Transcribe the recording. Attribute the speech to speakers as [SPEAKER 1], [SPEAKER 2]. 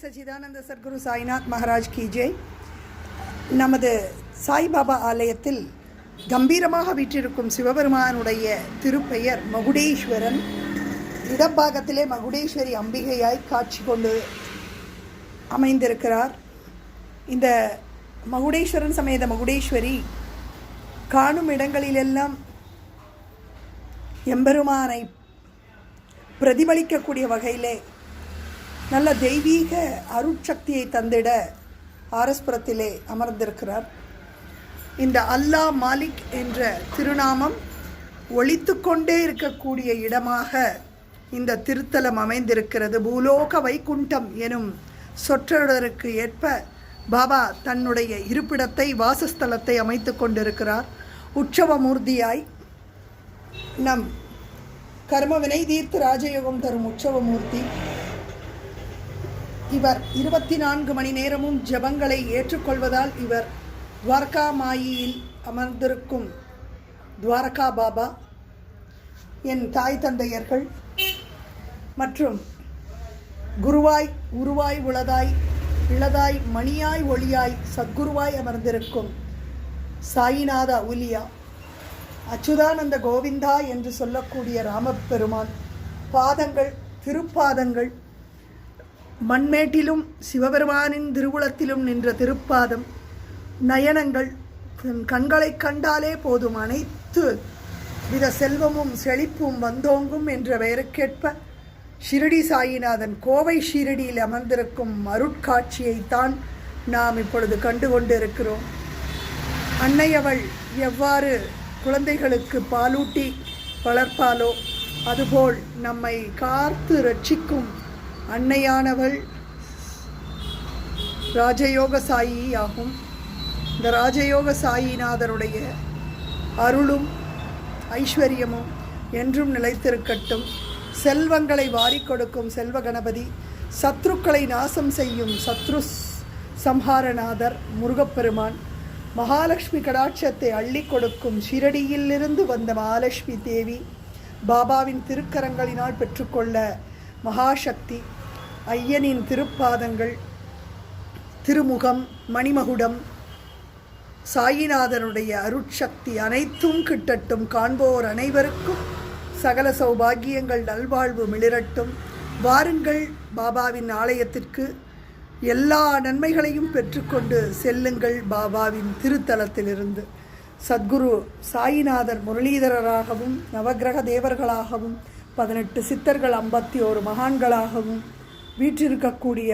[SPEAKER 1] சச்சிதானந்த சத்குரு சாய்நாத் மகாராஜ் கி நமது சாய்பாபா ஆலயத்தில் கம்பீரமாக வீற்றிருக்கும் சிவபெருமானுடைய திருப்பெயர் மகுடேஸ்வரன். இடப்பாகத்திலே மகுடேஸ்வரி அம்பிகையாய் காட்சி கொண்டு அமைந்திருக்கிறார். இந்த மகுடேஸ்வரன் சமேத மகுடேஸ்வரி காணும் இடங்களிலெல்லாம் எம்பெருமானை பிரதிபலிக்கக்கூடிய வகையிலே நல்ல தெய்வீக அருட்சக்தியை தந்திட ஆரஸ்புரத்திலே அமர்ந்திருக்கிறார். இந்த அல்லாஹ் மாலிக் என்ற திருநாமம் ஒழித்து கொண்டே இருக்கக்கூடிய இடமாக இந்த திருத்தலம் அமைந்திருக்கிறது. பூலோக வைகுண்டம் எனும் சொற்றொடருக்கு ஏற்ப பாபா தன்னுடைய இருப்பிடத்தை வாசஸ்தலத்தை அமைத்து கொண்டிருக்கிறார். உற்சவமூர்த்தியாய் நம் கர்மவினை தீர்த்து ராஜயோகம் தரும் உற்சவமூர்த்தி. இவர் இருபத்தி நான்கு மணி நேரமும் ஜெபங்களை ஏற்றுக்கொள்வதால் இவர் துவாரகா மாயியில் அமர்ந்திருக்கும். துவாரகா பாபா என் தாய் தந்தையர்கள் மற்றும் குருவாய் உருவாய் உளதாய் இளதாய் மணியாய் ஒளியாய் சத்குருவாய் அமர்ந்திருக்கும் சாயிநாத உலியா அச்சுதானந்த கோவிந்தா என்று சொல்லக்கூடிய ராமபெருமான் பாதங்கள் திருப்பாதங்கள் மண்மேட்டிலும் சிவபெருமானின் திருவுளத்திலும் நின்ற திருப்பாதம் நயனங்கள் தன் கண்களை கண்டாலே போதும் அனைத்து வித செல்வமும் செழிப்பும் வந்தோங்கும் என்ற பெயருக்கேற்ப ஷிரடி சாயிநாதன் கோவை ஷிரடியில் அமர்ந்திருக்கும் அருட்காட்சியைத்தான் நாம் இப்பொழுது கண்டு கொண்டிருக்கிறோம் அன்னையவள் எவ்வாறு குழந்தைகளுக்கு பாலூட்டி வளர்ப்பாலோ அதுபோல் நம்மை காத்து ரட்சிக்கும் அன்னையானவள் ராஜயோக சாயி ஆகும் இந்த ராஜயோக சாயிநாதருடைய அருளும் ஐஸ்வர்யமும் என்றும் நிலைத்திருக்கட்டும். செல்வங்களை வாரிக் கொடுக்கும் செல்வ கணபதி சத்ருக்களை நாசம் செய்யும் சத்ரு சம்ஹாரநாதர் முருகப்பெருமான் மகாலட்சுமி கடாட்சத்தை அள்ளி கொடுக்கும் ஷிரடியிலிருந்து வந்த மகாலட்சுமி தேவி பாபாவின் திருக்கரங்களினால் பெற்றுக்கொள்ள மகாசக்தி ஐயனின் திருப்பாதங்கள் திருமுகம் மணிமகுடம் சாயிநாதனுடைய அருட்சக்தி அனைத்தும் கிட்டட்டும். காண்போர் அனைவருக்கும் சகல சௌபாகியங்கள் நல்வாழ்வு மிளிரட்டும். வாருங்கள் பாபாவின் ஆலயத்திற்கு. எல்லா நன்மைகளையும் பெற்றுக்கொண்டு செல்லுங்கள் பாபாவின் திருத்தலத்திலிருந்து. சத்குரு சாயிநாதர் முரளிதரராகவும் நவக்கிரக தேவர்களாகவும் பதினெட்டு சித்தர்கள் ஐம்பத்தி ஓரு மகான்களாகவும் வீற்றிருக்கக்கூடிய